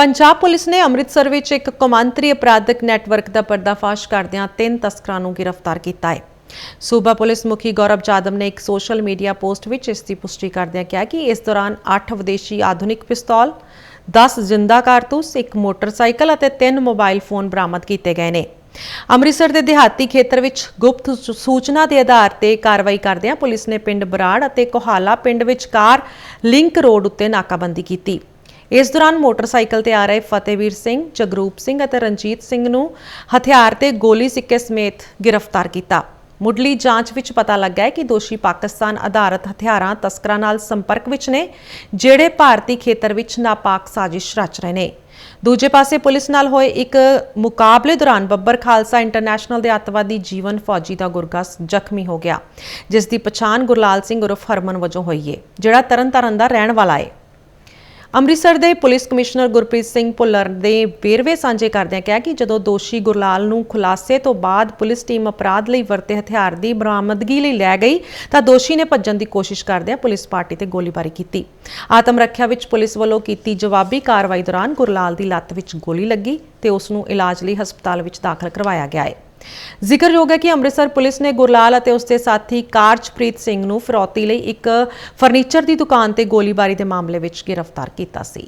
Punjab police ਨੇ ਅੰਮ੍ਰਿਤਸਰ ਵਿੱਚ ਇੱਕ ਕੌਮਾਂਤਰੀ ਅਪਰਾਧਿਕ ਨੈਟਵਰਕ ਦਾ ਪਰਦਾਫਾਸ਼ ਕਰਦਿਆਂ ਤਿੰਨ ਤਸਕਰਾਂ ਨੂੰ ਗ੍ਰਿਫਤਾਰ ਕੀਤਾ ਹੈ। ਸੂਬਾ ਪੁਲਿਸ ਮੁਖੀ ਗੌਰਵ ਜਾਦਵ ਨੇ ਇੱਕ ਸੋਸ਼ਲ ਮੀਡੀਆ ਪੋਸਟ ਵਿੱਚ ਇਸ ਦੀ ਪੁਸ਼ਟੀ ਕਰਦਿਆਂ ਕਿਹਾ ਕਿ ਇਸ ਦੌਰਾਨ 8 ਵਿਦੇਸ਼ੀ ਆਧੁਨਿਕ ਪਿਸਤੌਲ 10 ਜ਼ਿੰਦਾ ਕਾਰਤੂਸ, ਇੱਕ ਮੋਟਰਸਾਈਕਲ ਅਤੇ ਤਿੰਨ ਮੋਬਾਈਲ ਫੋਨ ਬਰਾਮਦ ਕੀਤੇ ਗਏ ਨੇ। ਅੰਮ੍ਰਿਤਸਰ ਦੇ ਦਿਹਾਤੀ ਖੇਤਰ ਵਿੱਚ ਗੁਪਤ ਸੂ- ਸੂਚਨਾ ਦੇ ਆਧਾਰ ਤੇ ਕਾਰਵਾਈ ਕਰਦਿਆਂ ਪੁਲਿਸ ਨੇ ਪਿੰਡ ਬਰਾੜ ਅਤੇ ਕੋਹਾਲਾ ਪਿੰਡ ਵਿਚਕਾਰ ਲਿੰਕ ਰੋਡ ਉੱਤੇ ਨਾਕਾਬੰਦੀ ਕੀਤੀ। ਇਸ ਦੌਰਾਨ ਮੋਟਰਸਾਈਕਲ ਤੇ ਆ ਰਹੇ ਫਤਿਹਵੀਰ ਸਿੰਘ, ਜਗਰੂਪ ਸਿੰਘ ਅਤੇ ਰਣਜੀਤ ਸਿੰਘ ਨੂੰ ਹਥਿਆਰ ਤੇ ਗੋਲੀ ਸਿੱਕੇ ਸਮੇਤ ਗ੍ਰਿਫਤਾਰ ਕੀਤਾ। ਮੁੱਢਲੀ ਜਾਂਚ ਵਿੱਚ ਪਤਾ ਲੱਗਾ ਹੈ ਕਿ ਦੋਸ਼ੀ ਪਾਕਿਸਤਾਨ ਆਧਾਰਿਤ ਹਥਿਆਰਾਂ ਤਸਕਰਾਂ ਨਾਲ ਸੰਪਰਕ ਵਿੱਚ ਨੇ, ਜਿਹੜੇ ਭਾਰਤੀ ਖੇਤਰ ਵਿੱਚ ਨਾਪਾਕ ਸਾਜ਼ਿਸ਼ ਰਚ ਰਹੇ ਨੇ। ਦੂਜੇ ਪਾਸੇ ਪੁਲਿਸ ਨਾਲ ਹੋਏ ਇੱਕ ਮੁਕਾਬਲੇ ਦੌਰਾਨ ਬੱਬਰ ਖਾਲਸਾ ਇੰਟਰਨੈਸ਼ਨਲ ਦੇ ਅੱਤਵਾਦੀ ਜੀਵਨ ਫੌਜੀ ਦਾ ਗੁਰਗਸ ਜ਼ਖਮੀ ਹੋ ਗਿਆ, ਜਿਸ ਦੀ ਪਛਾਣ ਗੁਰਲਾਲ ਸਿੰਘ ਉਰਫ ਹਰਮਨ ਵਜੋਂ ਹੋਈ ਹੈ ਜਿਹੜਾ ਤਰਨਤਾਰਨ ਦਾ ਰਹਿਣ ਵਾਲਾ ਹੈ ਅੰਮ੍ਰਿਤਸਰ ਦੇ ਪੁਲਿਸ ਕਮਿਸ਼ਨਰ ਗੁਰਪ੍ਰੀਤ ਸਿੰਘ ਭੁੱਲਰ ਦੇ ਵੇਰਵੇ ਸਾਂਝੇ ਕਰਦਿਆਂ ਕਿਹਾ ਕਿ ਜਦੋਂ ਦੋਸ਼ੀ ਗੁਰਲਾਲ ਨੂੰ ਖੁਲਾਸੇ ਤੋਂ ਬਾਅਦ ਪੁਲਿਸ ਟੀਮ ਅਪਰਾਧ ਲਈ ਵਰਤੇ ਹਥਿਆਰ ਦੀ ਬਰਾਮਦਗੀ ਲਈ ਲੈ ਗਈ, ਤਾਂ ਦੋਸ਼ੀ ਨੇ ਭੱਜਣ ਦੀ ਕੋਸ਼ਿਸ਼ ਕਰਦਿਆਂ ਪੁਲਿਸ ਪਾਰਟੀ ਤੇ ਗੋਲੀਬਾਰੀ ਕੀਤੀ। ਆਤਮ ਰੱਖਿਆ ਵਿੱਚ ਪੁਲਿਸ ਵੱਲੋਂ ਕੀਤੀ ਜਵਾਬੀ ਕਾਰਵਾਈ ਦੌਰਾਨ ਗੁਰਲਾਲ ਦੀ ਲੱਤ ਵਿੱਚ ਗੋਲੀ ਲੱਗੀ ਤੇ ਉਸ ਨੂੰ ਇਲਾਜ ਲਈ ਹਸਪਤਾਲ ਵਿੱਚ ਦਾਖਲ ਕਰਵਾਇਆ ਗਿਆ ਹੈ ਜ਼ਿਕਰਯੋਗ ਹੈ ਕਿ ਅੰਮ੍ਰਿਤਸਰ ਪੁਲਿਸ ਨੇ ਗੁਰਲਾਲ ਅਤੇ ਉਸ ਦੇ ਸਾਥੀ ਕਾਰਜਪ੍ਰੀਤ ਸਿੰਘ ਨੂੰ ਫਿਰੌਤੀ ਲਈ ਇੱਕ ਫਰਨੀਚਰ ਦੀ ਦੁਕਾਨ ਤੇ ਗੋਲੀਬਾਰੀ ਦੇ ਮਾਮਲੇ ਵਿੱਚ ਗ੍ਰਿਫਤਾਰ ਕੀਤਾ ਸੀ।